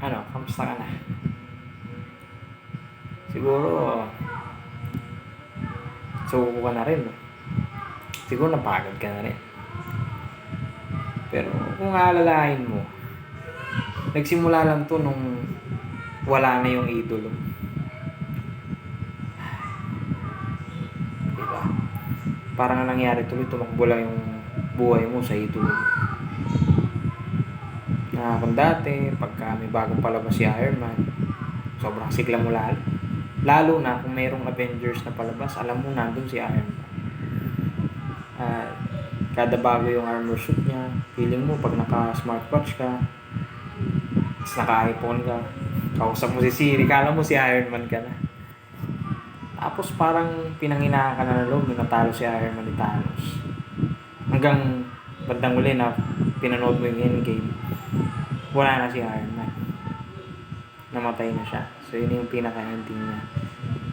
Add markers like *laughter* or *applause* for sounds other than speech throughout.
Ano, kamusta ka na? Siguro, suko ka na rin. Siguro napagod ka na rin. Pero kung aalalahin mo, nagsimula lang to nung wala na yung idolo. Diba? Parang ang nangyari tuloy, tumakbo lang yung buhay mo sa idolo. Na kung dati, pagka may bagong palabas si Iron Man, sobrang sigla mo lalo. Lalo na kung mayroong Avengers na palabas, alam mo nandun si Iron Man. At kada bago yung armor suit niya, feeling mo pag naka-smartwatch ka, tapos naka-iPhone ka, kausap mo si Siri, kala mo si Iron Man ka na. Tapos parang pinanghinaan ka na ng loob nung natalo si Iron Man ni Thanos. Hanggang bandang uli na pinanood mo yung endgame, wala na si Iron Man. Namatay na siya. So yun yung pinaka-ending niya.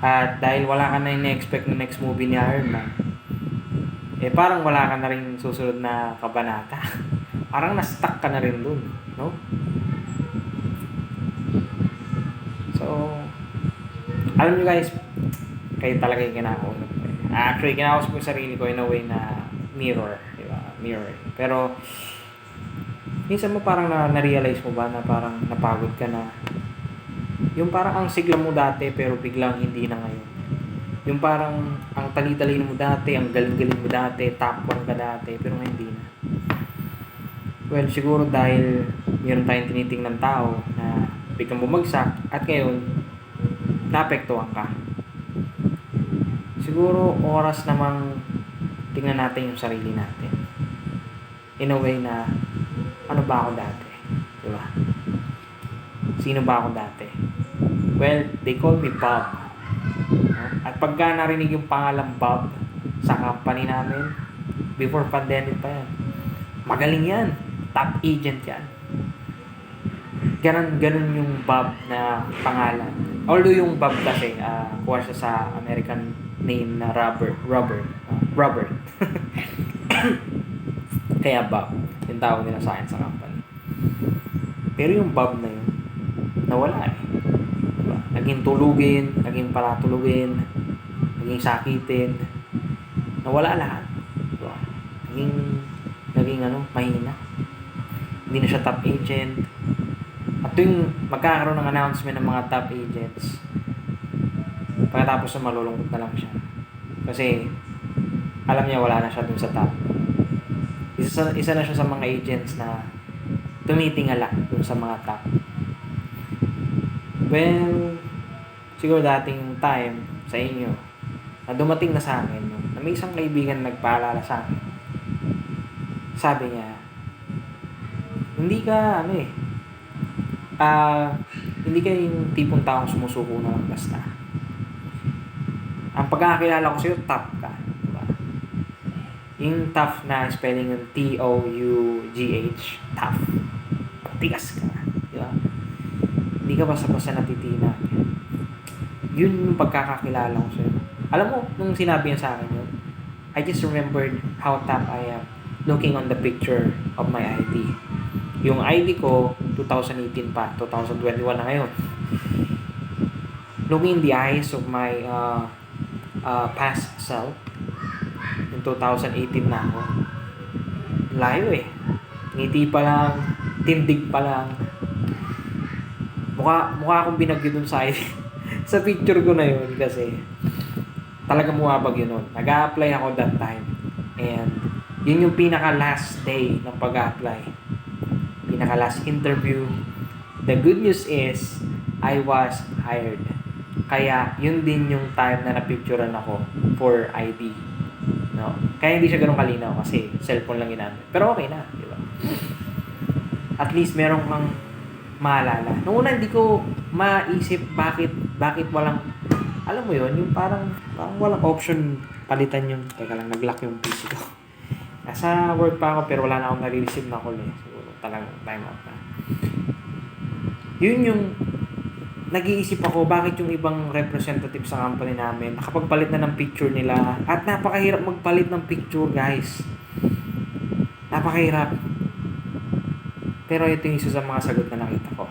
At dahil wala ka na in-expect na next movie ni Iron Man, eh parang wala ka na rin susunod na kabanata. *laughs* parang na-stuck ka na rin dun, no? So, alam nyo guys, kayo talaga yung kinakausap ko. Actually, kinakausap ko yung sarili ko in a way na mirror, di ba? Mirror. Pero, minsan mo parang na, na-realize mo ba na parang napagod ka na yung parang ang sigla mo dati pero biglang hindi na ngayon. Yung parang ang tali-talin mo dati, ang galing-galing mo dati, top 1 ka dati, pero ngayon hindi na. Well, siguro dahil meron tayong tinitingnan tao na biglang bumagsak at ngayon, naapektuhan ka. Siguro oras namang tingnan natin yung sarili natin. In a way na, ano ba ako dati? Di ba? Sino ba ako dati? Well, they call me Bob. At pagka narinig yung pangalan Bob sa company namin, before pandemic pa yan, magaling yan. Top agent yan. Ganon, ganon yung Bob na pangalan. Although yung Bob kasi, uh, kuha siya sa American name na Robert. Robert. ah, Robert. *coughs* Kaya Bob. Yung tawag nila sa akin sa company. Pero yung Bob na yun, nawala eh. Diba? Naging tulugin, naging palatulugin, naging sakitin, nawala lahat. Diba? Naging, naging ano, mahina. Hindi na siya top agent. At tuwing magkakaroon ng announcement ng mga top agents, pagkatapos na malulungkot na lang siya. Kasi, alam niya wala na siya dun sa top. Isa, isa na siya sa mga agents na tumitingala dun sa mga top. Well, siguro dating time sa inyo, na dumating na sa akin, no, na may isang kaibigan nagpaalala sa akin. Sabi niya, hindi ka, ano eh, ah, hindi ka yung tipong taong sumusuko na lang basta. Ang pagkakakilala ko sa'yo, top ka. Yung tough na spelling yung T-O-U-G-H, tough. Tigas ka. Di ba? Hindi ka basta-basta natitina. Yun yung pagkakakilala ko sa'yo. Alam mo, nung sinabi niya sa akin yun, I just remembered how tough I am looking on the picture of my ID. Yung ID ko, 2018 pa, 2021 na ngayon. Looking in the eyes of my uh, uh, past self, in 2018 na ako. Layo eh. Ngiti pa lang, tindig pa lang. Mukha, mukha akong binagyo dun sa *laughs* sa picture ko na yun kasi talaga bumabag yun nun. Nag-a-apply ako that time. And yun yung pinaka last day ng pag-a-apply. Pinaka last interview. The good news is, I was hired. Kaya yun din yung time na napicturean ako for ID. No? Kaya hindi siya ganun kalinaw kasi cellphone lang ginamit. Pero okay na, di ba? At least meron kang maalala. Noong una hindi ko maisip bakit bakit walang alam mo yon yung parang, parang walang option palitan yung teka lang nag-lock yung PC ko. *laughs* Nasa work pa ako pero wala na akong nare-receive na call eh. Siguro talagang time out na. Yun yung nag-iisip ako bakit yung ibang representative sa company namin nakapagpalit na ng picture nila at napakahirap magpalit ng picture guys. Napakahirap. Pero ito yung isa sa mga sagot na nakita ko.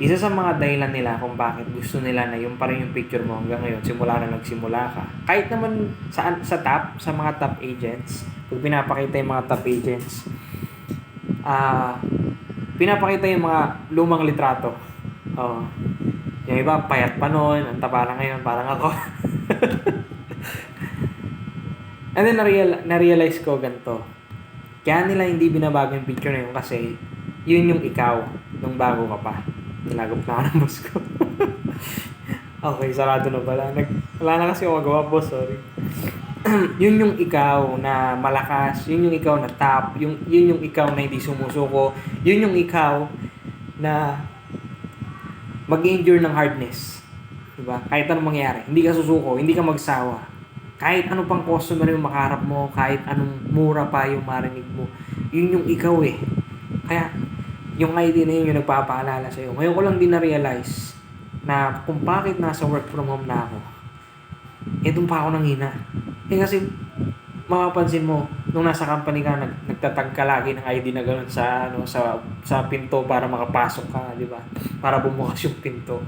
isa sa mga dahilan nila kung bakit gusto nila na yung pa rin yung picture mo hanggang ngayon, simula na nagsimula ka. Kahit naman sa, sa top, sa mga top agents, pag pinapakita yung mga top agents, ah, pinapakita yung mga lumang litrato. Oo. Yung iba, payat pa noon, ang taba na ngayon, parang ako. *laughs* And then, nareal, na-realize ko ganito. Kaya nila hindi binabago yung picture na yun kasi yun yung ikaw nung bago ka pa. Nilagop na ako ng boss ko. *laughs* okay, sarado na pala. Nag, wala na kasi ako magawa, boss. Sorry. *clears throat* yun yung ikaw na malakas. Yun yung ikaw na top. Yung, yun yung ikaw na hindi sumusuko. Yun yung ikaw na mag-endure ng hardness. Diba? Kahit anong mangyari. Hindi ka susuko. Hindi ka magsawa. Kahit ano pang customer yung makaharap mo, kahit anong mura pa yung marinig mo, yun yung ikaw eh. Kaya, yung ID na yun yung nagpapaalala sa'yo. Ngayon ko lang din na-realize na kung bakit nasa work from home na ako, eh doon pa ako nanghina. Eh kasi, mapapansin mo, nung nasa company ka, nag, nagtatag ka lagi ng ID na gano'n sa, ano, sa, sa pinto para makapasok ka, di ba? Para bumukas yung pinto.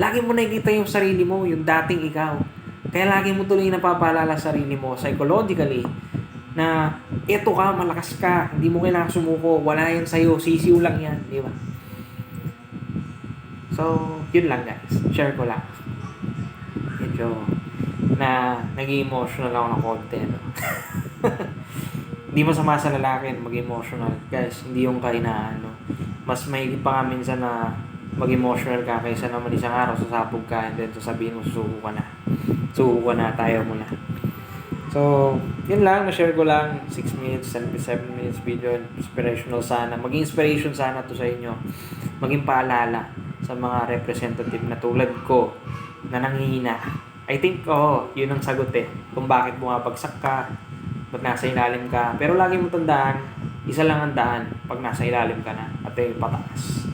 Lagi mo nakikita yung sarili mo, yung dating ikaw. Kaya lagi mo tuloy napapaalala sa sarili mo psychologically na eto ka, malakas ka, hindi mo kailangan sumuko, wala yan sa'yo, sisiw lang yan, di ba? So, yun lang guys. Share ko lang. Medyo na naging emotional ako ng konti. No? *laughs* hindi masama sa lalaki mag-emotional. Guys, hindi yung kainaan. No? Mas may pa nga minsan na mag-emotional ka kaysa naman isang araw sasabog ka and then sasabihin mo susuko ka na. Suko ka na, tayo mo na. So, yun lang, na-share ko lang 6 minutes, 7 minutes video, inspirational sana. Maging inspiration sana to sa inyo. Maging paalala sa mga representative na tulad ko na nanghihina. I think, oo, oh, yun ang sagot eh. Kung bakit bumabagsak ka, ba't nasa ilalim ka. Pero lagi mo tandaan, isa lang ang daan pag nasa ilalim ka na at ay pataas.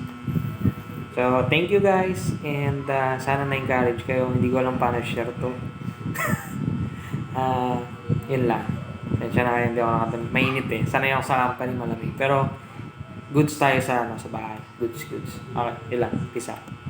So, thank you guys. And uh, sana na-encourage kayo. Hindi ko alam paano share to. *laughs* Ah, yun lang. Kaya na kayo, hindi ako nakatamit. Mainit eh. Sanay ako sa company malamig. Pero, goods tayo sa, ano, sa bahay. Goods, goods. Okay, yun lang. Peace out.